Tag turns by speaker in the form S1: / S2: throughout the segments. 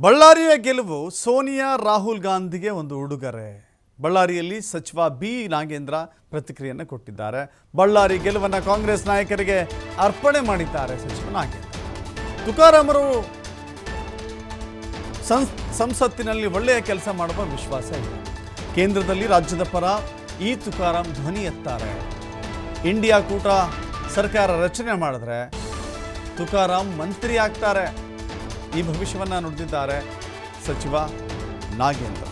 S1: ಬಳ್ಳಾರಿಯ ಗೆಲುವು ಸೋನಿಯಾ ರಾಹುಲ್ ಗಾಂಧಿಗೆ ಒಂದು ಉಡುಗೊರೆ. ಬಳ್ಳಾರಿಯಲ್ಲಿ ಸಚಿವ ಬಿ ನಾಗೇಂದ್ರ ಪ್ರತಿಕ್ರಿಯೆಯನ್ನು ಕೊಟ್ಟಿದ್ದಾರೆ. ಬಳ್ಳಾರಿ ಗೆಲುವನ್ನು ಕಾಂಗ್ರೆಸ್ ನಾಯಕರಿಗೆ ಅರ್ಪಣೆ ಮಾಡಿದ್ದಾರೆ ಸಚಿವ ನಾಗೇಂದ್ರ. ತುಕಾರಾಮರು ಸಂಸತ್ತಿನಲ್ಲಿ ಒಳ್ಳೆಯ ಕೆಲಸ ಮಾಡುವ ವಿಶ್ವಾಸ ಇದೆ. ಕೇಂದ್ರದಲ್ಲಿ ರಾಜ್ಯದ ಪರ ಈ ತುಕಾರಾಂ ಧ್ವನಿ ಎತ್ತಾರೆ. ಇಂಡಿಯಾ ಕೂಟ ಸರ್ಕಾರ ರಚನೆ ಮಾಡಿದ್ರೆ ತುಕಾರಾಂ ಮಂತ್ರಿ ಆಗ್ತಾರೆ. ಈ ಭವಿಷ್ಯವನ್ನು ನುಡಿದಿದ್ದಾರೆ ಸಚಿವ ನಾಗೇಂದ್ರ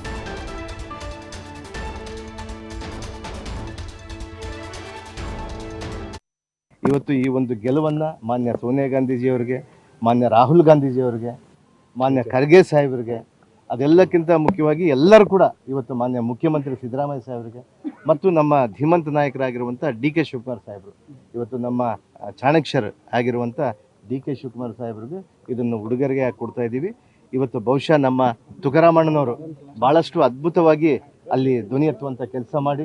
S2: ಇವತ್ತು ಈ ಒಂದು ಗೆಲುವನ್ನು ಮಾನ್ಯ ಸೋನಿಯಾ ಗಾಂಧೀಜಿಯವರಿಗೆ, ಮಾನ್ಯ ರಾಹುಲ್ ಗಾಂಧೀಜಿಯವರಿಗೆ, ಮಾನ್ಯ ಖರ್ಗೆ ಸಾಹೇಬರಿಗೆ, ಅದೆಲ್ಲಕ್ಕಿಂತ ಮುಖ್ಯವಾಗಿ ಎಲ್ಲರೂ ಕೂಡ ಇವತ್ತು ಮಾನ್ಯ ಮುಖ್ಯಮಂತ್ರಿ ಸಿದ್ದರಾಮಯ್ಯ ಸಾಹೇಬರಿಗೆ ಮತ್ತು ನಮ್ಮ ಧೀಮಂತ ನಾಯಕರಾಗಿರುವಂಥ ಡಿ ಕೆ ಶಿವಕುಮಾರ್ ಸಾಹೇಬರು, ಇವತ್ತು ನಮ್ಮ ಚಾಣಕ್ಯರ್ ಆಗಿರುವಂಥ ಡಿ ಕೆ ಶಿವಕುಮಾರ್ ಸಾಹೇಬ್ರಿಗೆ ಇದನ್ನು ಹುಡುಗರಿಗೆ ಕೊಡ್ತಾ ಇದ್ದೀವಿ. ಇವತ್ತು ಬಹುಶಃ ನಮ್ಮ ತುಕಾರಾಮಣ್ಣನವರು ಭಾಳಷ್ಟು ಅದ್ಭುತವಾಗಿ ಅಲ್ಲಿ ಧ್ವನಿ ಎತ್ತುವಂಥ ಕೆಲಸ ಮಾಡಿ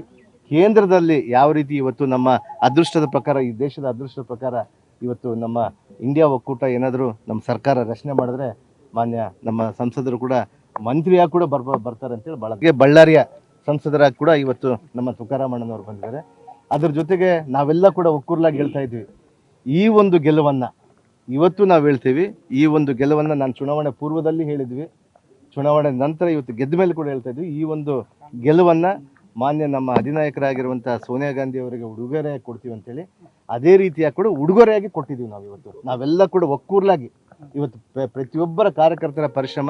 S2: ಕೇಂದ್ರದಲ್ಲಿ ಯಾವ ರೀತಿ ಇವತ್ತು ನಮ್ಮ ಅದೃಷ್ಟದ ಪ್ರಕಾರ, ಈ ದೇಶದ ಅದೃಷ್ಟದ ಪ್ರಕಾರ ಇವತ್ತು ನಮ್ಮ ಇಂಡಿಯಾ ಒಕ್ಕೂಟ ಏನಾದರೂ ನಮ್ಮ ಸರ್ಕಾರ ರಚನೆ ಮಾಡಿದ್ರೆ ಮಾನ್ಯ ನಮ್ಮ ಸಂಸದರು ಕೂಡ ಮಂತ್ರಿಯಾಗಿ ಕೂಡ ಬರ್ಬ, ಬರ್ತಾರೆ ಅಂತೇಳಿ ಭಾಳ ಬಳ್ಳಾರಿಯ ಸಂಸದರಾಗಿ ಕೂಡ ಇವತ್ತು ನಮ್ಮ ತುಕಾರಾಮಣ್ಣನವರು ಬಂದಿದ್ದಾರೆ. ಅದ್ರ ಜೊತೆಗೆ ನಾವೆಲ್ಲ ಕೂಡ ಒಕ್ಕೂರ್ಲಾಗಿ ಹೇಳ್ತಾ ಇದ್ವಿ ಈ ಒಂದು ಗೆಲುವನ್ನು ಇವತ್ತು ನಾವು ಹೇಳ್ತೀವಿ, ಈ ಒಂದು ಗೆಲುವನ್ನು ನಾನು ಚುನಾವಣೆ ಪೂರ್ವದಲ್ಲಿ ಹೇಳಿದ್ವಿ. ಚುನಾವಣೆ ನಂತರ ಇವತ್ತು ಗೆದ್ದ ಮೇಲೆ ಕೂಡ ಹೇಳ್ತಾ ಇದ್ವಿ. ಈ ಒಂದು ಗೆಲುವನ್ನು ಮಾನ್ಯ ನಮ್ಮ ಅಧಿನಾಯಕರಾಗಿರುವಂಥ ಸೋನಿಯಾ ಗಾಂಧಿ ಅವರಿಗೆ ಉಡುಗೊರೆಯಾಗಿ ಕೊಡ್ತೀವಿ ಅಂತೇಳಿ, ಅದೇ ರೀತಿಯಾಗಿ ಕೂಡ ಉಡುಗೊರೆಯಾಗಿ ಕೊಟ್ಟಿದ್ದೀವಿ ನಾವು ಇವತ್ತು. ನಾವೆಲ್ಲ ಕೂಡ ಒಕ್ಕೂರ್ಲಾಗಿ ಇವತ್ತು ಪ್ರತಿಯೊಬ್ಬರ ಕಾರ್ಯಕರ್ತರ ಪರಿಶ್ರಮ,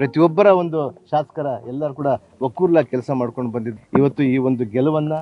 S2: ಪ್ರತಿಯೊಬ್ಬರ ಒಂದು ಶಾಸಕರ ಎಲ್ಲರೂ ಕೂಡ ಒಕ್ಕೂರ್ಲಾಗಿ ಕೆಲಸ ಮಾಡ್ಕೊಂಡು ಬಂದಿದ್ದು ಇವತ್ತು ಈ ಒಂದು ಗೆಲುವನ್ನು